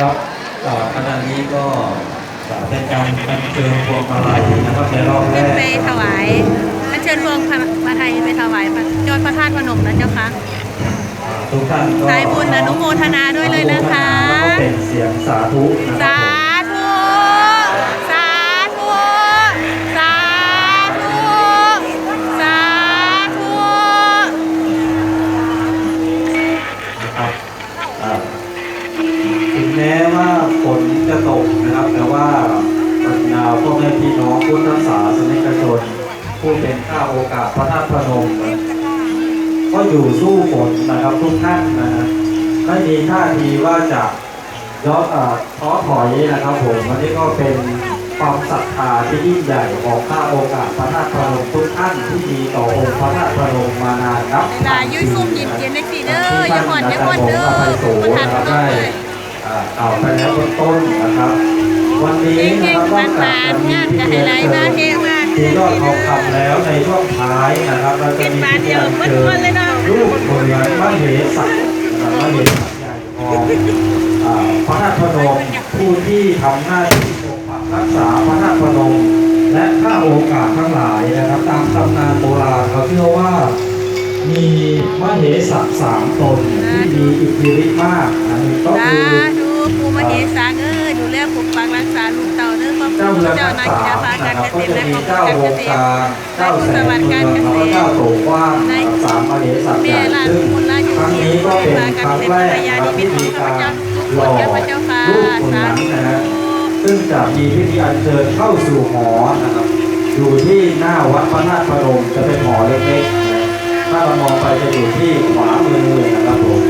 ครับอ่าขณะนี้ก็อ่าเป็นการอัญเชิญพวงมาลัยนะครับในรอบแรขึ้นกไปถวายอัญเชิญพวงพระไทยไปถวายพระยอดพระธาตุพนมนะเจ้าคะทุกท่านก็สายบุญอนุโมทนาด้วยเลยนะคะแล้วก็เป็นเสียงสาธุนะครัสาบผมธุสาธุสาธุสาธุนะครับอ่าถึง แม้ว่าฝนจะตกนะครับ แต่ว่าบรรดาพ่อแม่พี่น้องพุทธศาสนิกชนผู้เป็นข้าโอกาสพระธาตุพนมนะก็อยู่สู้ฝนนะครับทุกท่านนะฮะไม่มีท่าทีว่าจะย่อเอ่อท้อถอยนะครับผมวันนี้ก็เป็นความศรัทธาที่ยิ่งใหญ่ของข้าโอกาสพระธาตุพนมทุกท่านที่มีต่อองค์พระธาตุพนมมานานนับเวลายุ่ยซุ่มเย็นๆในสีเด้ออย่าหอนอย่าหอนเด้อผู้ประทานพนมเลยอ่า เอาไปแล้วต้นนะครับ วันนี้เก่นะครับๆมันๆงาก็ให้ไหลมาเทมาที่ยอดทองคำแล้วในช่วงท้ายนะครับเราจะมีเป็นบาทเดีเบิ้ลๆเลยเนาะรูปเหมือนมเหสักนะครับมเหสักใหญ่ของพระธาตุพนมผู้ที่ทำหน้าที่ปกปักรักษาพระธาตุพนมและข้าโอกาสทั้งหลายนะครับตามตำนานโบราณเขาเชื่อว่ามีมเหสักสามตนที่มีอิทธิฤทธิ์มากนะก็สาคือธุ เจ้าพรืธอนเจ้าทั้งนาสากิมจภานะการครับก็จะมีเจ้ารโลเกษตรกาเจ้าแสนเงแล้วก็เจ้าโตกว้างสามอเนสัจจ์ซึ่งครั้งนี้ก็เป็นครั้งแรกครับที่มีการหล่อรูปคนนั้นนะฮะซึ่งจะมีพิธีอัญเชิญเข้าสู่หอนะครับอยู่ที่หน้าวัดพระธาตุพนมจะเป็นหอเล็กๆถ้าเรามองไปจะอยู่ที่ขวามือนะครับผม